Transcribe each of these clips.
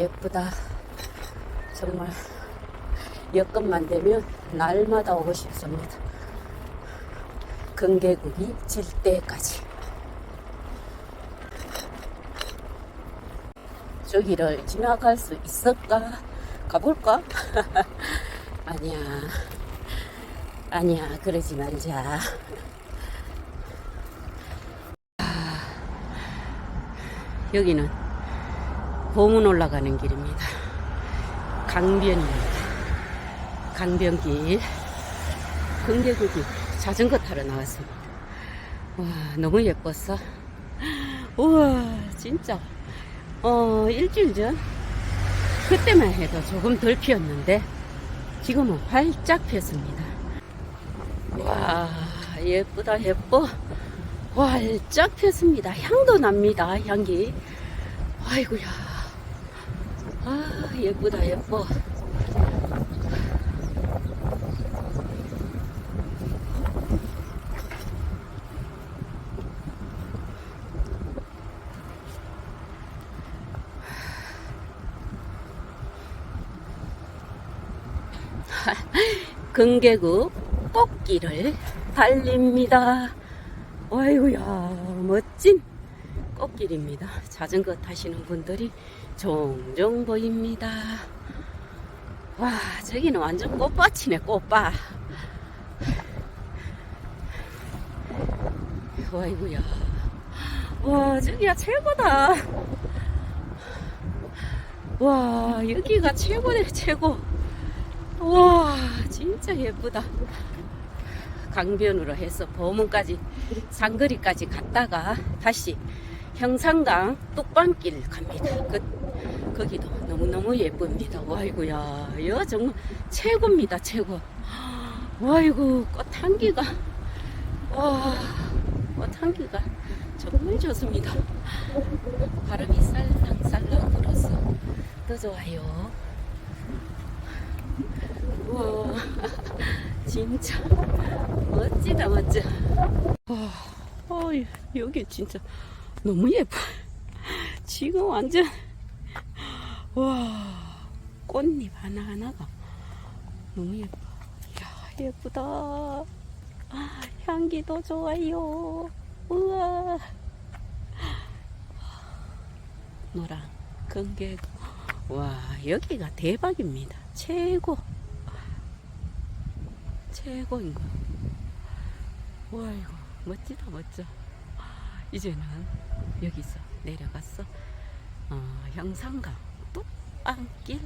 예쁘다. 정말 여건만 되면 날마다 오고 싶습니다. 금계국이 질 때까지. 저기를 지나갈 수 있을까? 가볼까? 아니야. 아니야. 그러지 말자. 아, 여기는 봉은 올라가는 길입니다. 강변입니다. 강변길. 금계국이 자전거 타러 나왔습니다. 와, 너무 예뻤어. 우와, 진짜. 어, 일주일 전? 그때만 해도 조금 덜 피었는데, 지금은 활짝 폈습니다. 와, 예쁘다, 예뻐. 활짝 폈습니다. 향도 납니다, 향기. 아이고야. 아, 예쁘다, 예뻐. 금계국 꽃길을 달립니다. 아이고야, 길입니다. 자전거 타시는 분들이 종종 보입니다. 와, 저기는 완전 꽃밭이네, 꽃밭. 아이고야. 와, 저기가 최고다. 와, 여기가 최고네, 최고. 와, 진짜 예쁘다. 강변으로 해서 보문까지 상거리까지 갔다가 다시 형상강 뚝방길 갑니다. 그, 거기도 너무너무 예쁩니다. 와이구야, 여 정말 최고입니다. 최고. 와이구, 꽃 향기가, 와, 꽃 향기가 정말 좋습니다. 바람이 살랑살랑 불어서 더 좋아요. 우와, 진짜 멋지다, 멋져. 와, 어, 여기 진짜 너무 예뻐. 지금 완전, 와, 꽃잎 하나 하나가 너무 예뻐. 이야, 예쁘다. 아, 향기도 좋아요. 우와. 노랑, 건개구. 와, 여기가 대박입니다. 최고. 최고인 거. 와, 이거 멋지다, 멋져. 이제는 여기서 내려가서, 어, 형상강 뚝방길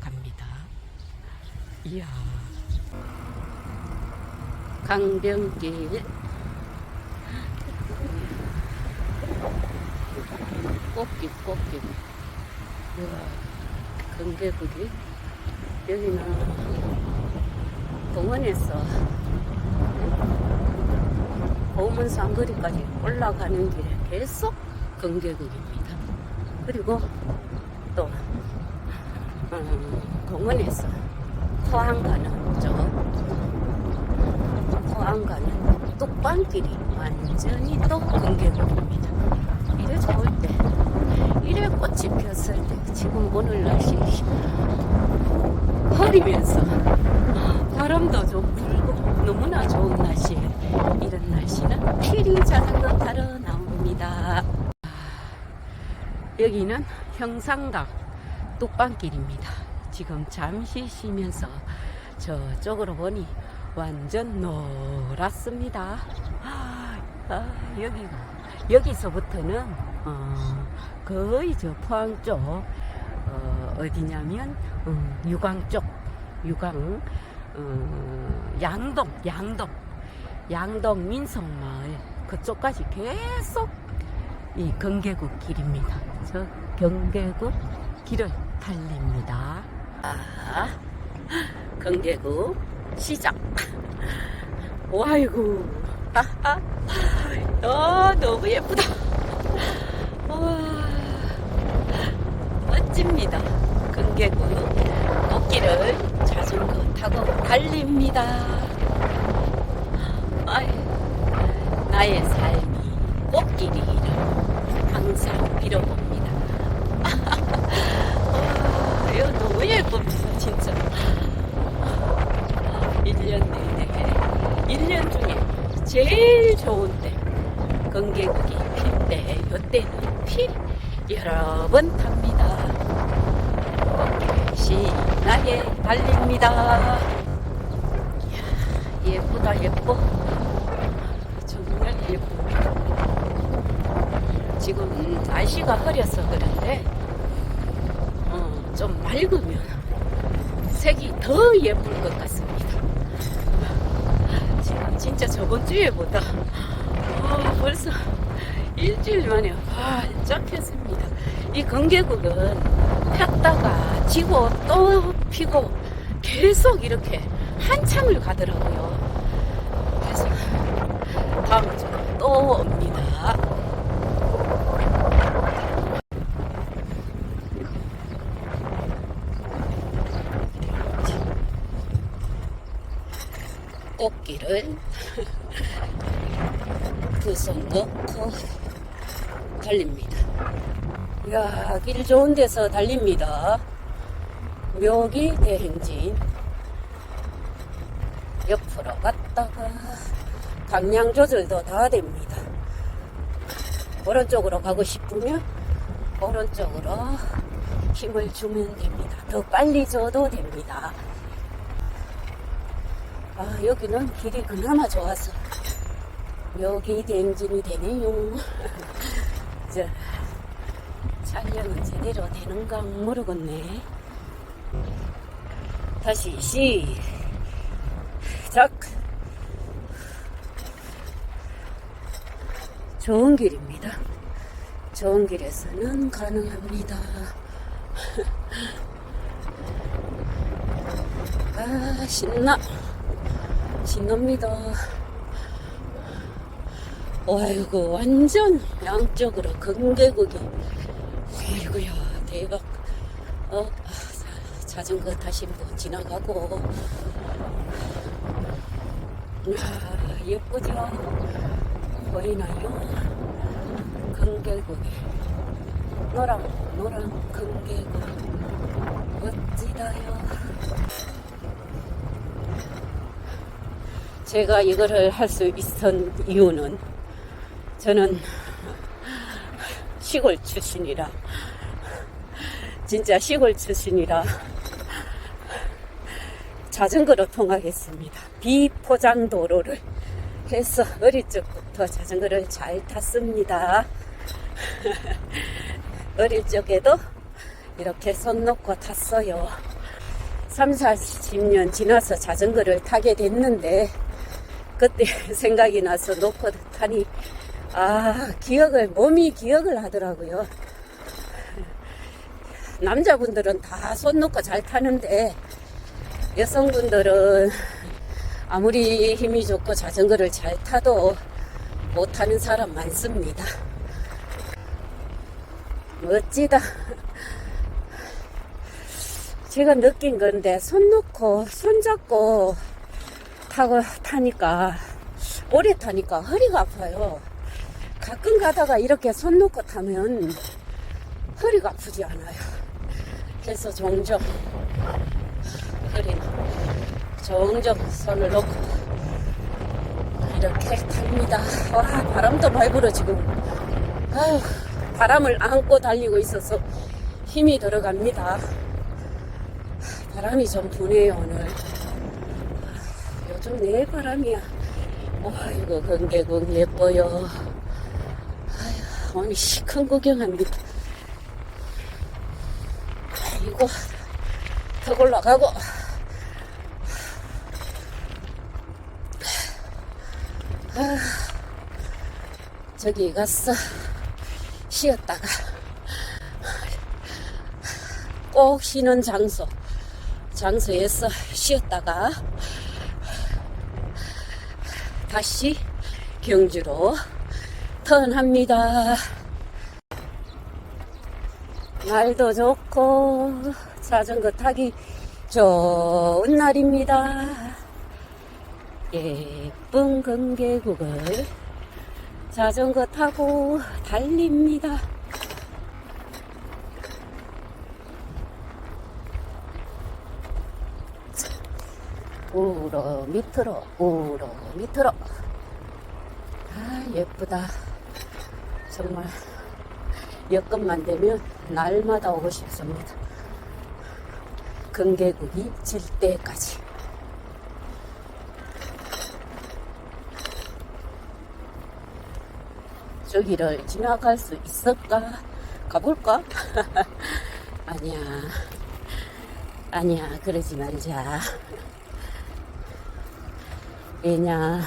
갑니다. 이야. 강변길. 꽃길, 꽃길. 이야, 금계구리. 여기는 공원에서 보문 상거리까지 올라가는 길에 계속 금계국입니다. 그리고 또 음, 공원에서 포항 가는 쪽 포항 가는 뚝방길이 완전히 또 금계국입니다. 이래 좋을 때 이래 꽃이 폈을 때 지금 오늘 날씨 흐리면서 바람도 좀 불고 너무나 좋은 날씨에 이런 날씨는 피리 자전거 타러 나옵니다. 여기는 형상강 뚝방길입니다. 지금 잠시 쉬면서 저쪽으로 보니 완전 노랗습니다. 아, 여기 여기서부터는 어, 거의 저 포항 쪽 어, 어디냐면 음, 유광 쪽 유광 어, 양동 양동 양동 민속마을 그쪽까지 계속 이 경계국 길입니다. 저 경계국 길을 달립니다. 아, 경계국 시작. 와이고, 아, 아, 너무 예쁘다. 와, 멋집니다. 경계국 꽃길을 자전거 타고 달립니다. 아이, 나의 삶이 꽃길이기를 영상 빌어봅니다. 아, 이거 너무 예뻐, 진짜. 1년 내내, 1년 중에 제일 좋은 때, 건개국이 필 때, 요때는 필 여러 번 탑니다. 신나게 달립니다. 이야, 예쁘다, 예뻐. 지금 날씨가 흐려서 그런데 어, 좀 맑으면 색이 더 예쁠 것 같습니다. 지금 진짜 저번 주에보다 어, 벌써 일주일 만에 활짝 폈습니다. 이 건개국은 폈다가 지고 또 피고 계속 이렇게 한참을 가더라고요. 그래서 다음 주에 또 옵니다. 꽃길을 두손 넣고 달립니다. 이야, 길 좋은 데서 달립니다. 묘기 대행진. 옆으로 갔다가 방향 조절도 다 됩니다. 오른쪽으로 가고 싶으면 오른쪽으로 힘을 주면 됩니다. 더 빨리 줘도 됩니다. 아, 여기는 길이 그나마 좋아서 여기 대행진이 되네요. 자, 촬영은 제대로 되는가 모르겠네. 다시 시작. 좋은 길입니다. 좋은 길에서는 가능합니다. 아, 신나. 신납니다. 아이고, 완전 양쪽으로 건개국이. 아이고야, 대박. 어, 자- 자전거 타신 분 지나가고. 아, 예쁘죠? 보이나요? 건개국이. 노랑, 노랑, 건개국. 멋지다요. 제가 이거를 할 수 있었던 이유는 저는 시골 출신이라 진짜 시골 출신이라 자전거로 통하겠습니다. 비포장 도로를 해서 어릴 적부터 자전거를 잘 탔습니다. 어릴 적에도 이렇게 손 놓고 탔어요. 3, 40년 지나서 자전거를 타게 됐는데 그때 생각이 나서 놓고 타니 아 기억을 몸이 기억을 하더라고요. 남자분들은 다 손 놓고 잘 타는데 여성분들은 아무리 힘이 좋고 자전거를 잘 타도 못 타는 사람 많습니다. 멋지다. 제가 느낀 건데 손 놓고 손 잡고 타고 타니까 오래 타니까 허리가 아파요. 가끔 가다가 이렇게 손 놓고 타면 허리가 아프지 않아요. 그래서 종종 허리는 종종 손을 놓고 이렇게 탑니다. 와 바람도 많이 불어 지금. 아유 바람을 안고 달리고 있어서 힘이 들어갑니다. 바람이 좀 부네요 오늘. 요즘 내 바람이야. 아이고 건개국 예뻐요. 아휴 오늘 시큰 구경합니다. 아이고 턱 올라가고 아, 저기 가서 쉬었다가 꼭 쉬는 장소 장소에서 쉬었다가 다시 경주로 턴합니다. 날도 좋고 자전거 타기 좋은 날입니다. 예쁜 건개국을 자전거 타고 달립니다. 우로 밑으로 우로 밑으로 아 예쁘다 정말 여건만 되면 날마다 오고 싶습니다. 금계국이 질 때까지. 저기를 지나갈 수 있을까? 가볼까? 아니야. 아니야, 그러지 말자. 왜냐.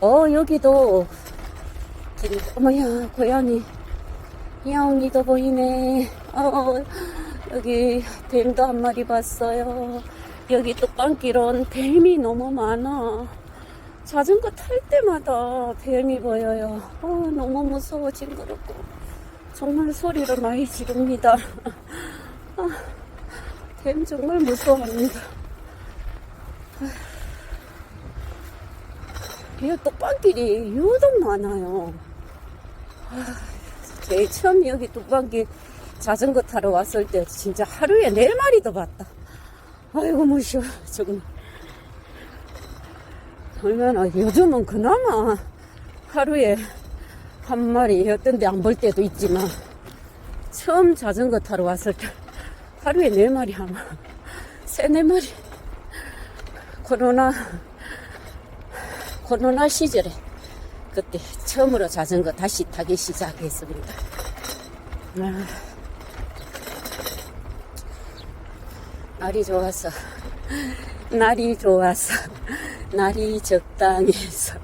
어, 여기도, 길, 어머야, 고양이. 야옹이도 보이네. 어, 여기 뱀도 한 마리 봤어요. 여기 뚝방길은 뱀이 너무 많아. 자전거 탈 때마다 뱀이 보여요. 어, 너무 무서워, 징그럽고. 정말 소리를 많이 지릅니다. 아, 뱀 정말 무서워합니다. 이 뚝방길이 유독 많아요. 아, 제일 처음 여기 뚝방길 자전거 타러 왔을 때 진짜 하루에 네 마리도 봤다. 아이고, 무시워, 조금. 얼마나, 요즘은 그나마 하루에 한 마리, 어떤 데 안 볼 때도 있지만, 처음 자전거 타러 왔을 때 하루에 네 마리 하면, 세네 마리. 코로나, 코로나 시절에 그때 처음으로 자전거 다시 타기 시작했습니다. 아, 날이 좋아서, 날이 좋아서, 날이 적당해서.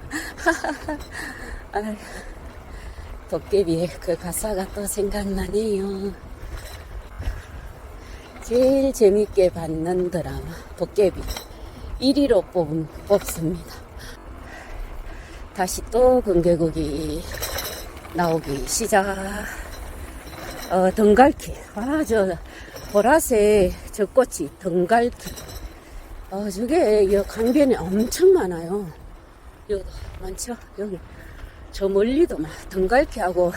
아휴, 도깨비의 그 가사가 또 생각나네요. 제일 재밌게 봤는 드라마, 도깨비. 1위로 뽑은, 뽑습니다. 다시 또 금계국이 나오기 시작. 어, 등갈키. 아, 저, 보라색 저 꽃이 등갈키. 어, 저게, 여 강변에 엄청 많아요. 여기 많죠? 여기. 저 멀리도 막 등갈키하고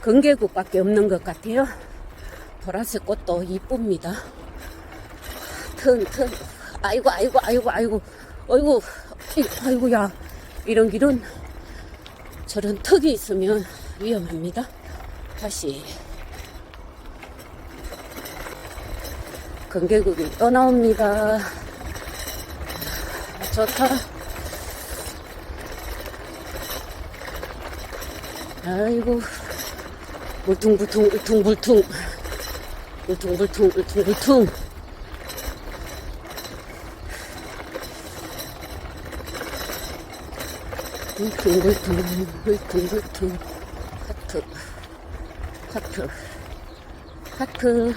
금계국밖에 없는 것 같아요. 보라색 꽃도 이쁩니다. 튼, 튼. 아이고, 아이고, 아이고, 아이고. 아이고, 아이고 야. 이런 길은 저런 턱이 있으면 위험합니다. 다시 금계국이 또 나옵니다. 좋다. 아이고 울퉁불퉁 울퉁불퉁 울퉁불퉁 울퉁불퉁 울퉁불퉁 울퉁불퉁 하트 하트 하트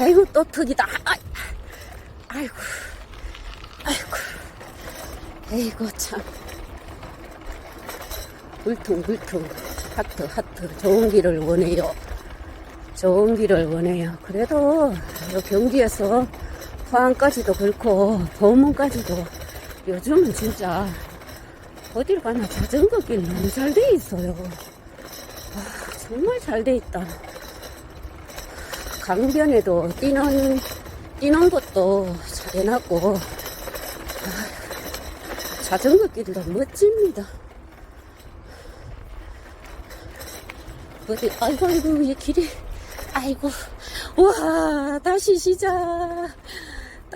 아이고 또 턱이다. 아, 아이고 아이고. 아이고 참. 울퉁불퉁 하트 하트. 좋은 길을 원해요. 좋은 길을 원해요. 그래도 요 경기에서 포항까지도 그렇고 범문까지도 요즘은 진짜 어딜 가나 자전거 길 너무 잘 돼 있어요. 아, 정말 잘 돼 있다. 강변에도 뛰는 뛰는 것도 잘 해놨고 아, 자전거 길도 멋집니다. 어디 아이고 아이고 이 길이. 아이고 와 다시 시작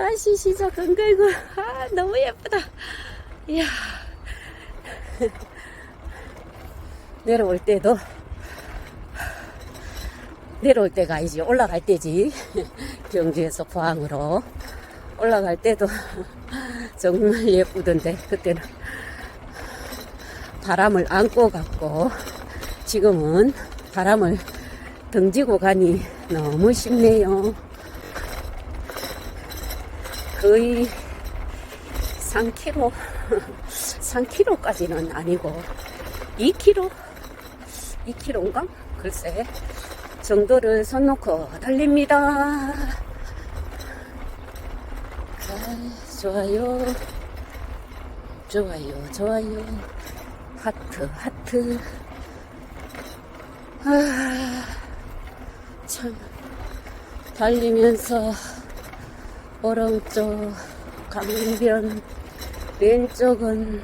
다시 시작 건강이고 아 너무 예쁘다. 이야. 내려올 때도 내려올 때가 아니지 올라갈 때지. 경주에서 포항으로 올라갈 때도 정말 예쁘던데 그때는. 바람을 안고 갔고 지금은 바람을 등지고 가니 너무 쉽네요. 거의 3km, 3km까지는 아니고 2km, 2km인가? 글쎄 정도를 손 놓고 달립니다. 아, 좋아요, 좋아요, 좋아요. 하트, 하트. 아, 참, 달리면서, 오른쪽, 강변, 왼쪽은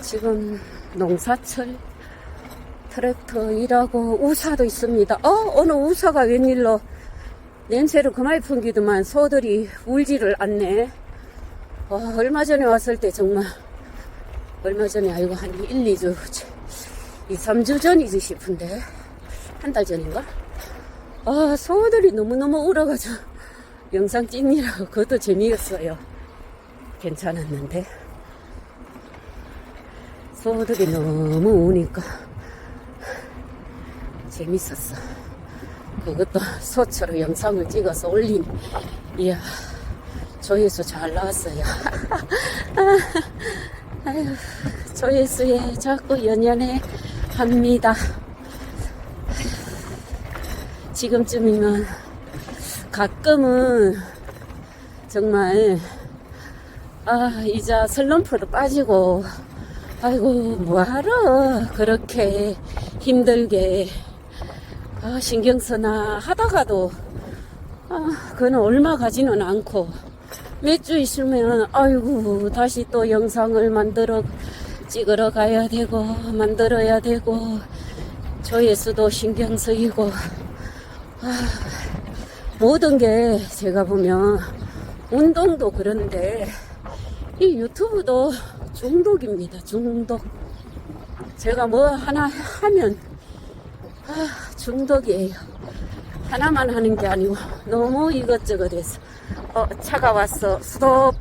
지금 농사철 트랙터 일하고 우사도 있습니다. 어, 오늘 우사가 웬일로 냄새를 그만 풍기더만 소들이 울지를 않네. 와, 얼마 전에 왔을 때 정말 얼마 전에 아이고 한 1, 2주 2, 3주 전이지 싶은데 한 달 전인가? 아 소들이 너무너무 울어가지고 영상 찍느라고 그것도 재미였어요. 괜찮았는데. 소들이 너무 우니까 재밌었어. 그것도 소처럼 영상을 찍어서 올린 이야 조회수 잘 나왔어요. 아휴, 조회수에 자꾸 연연해 합니다. 지금쯤이면 가끔은 정말 아 이제 슬럼프도 빠지고 아이고 뭐하러 그렇게 힘들게 아, 신경 쓰나 하다가도 아, 그는 얼마 가지는 않고 몇 주 있으면 아이고 다시 또 영상을 만들어 찍으러 가야 되고 만들어야 되고 조회수도 신경 쓰이고 아, 모든 게 제가 보면 운동도 그런데 이 유튜브도 중독입니다. 중독. 제가 뭐 하나 하면 아, 중독이에요. 하나만 하는 게 아니고 너무 이것저것 해서. 어 차가 왔어. 스톱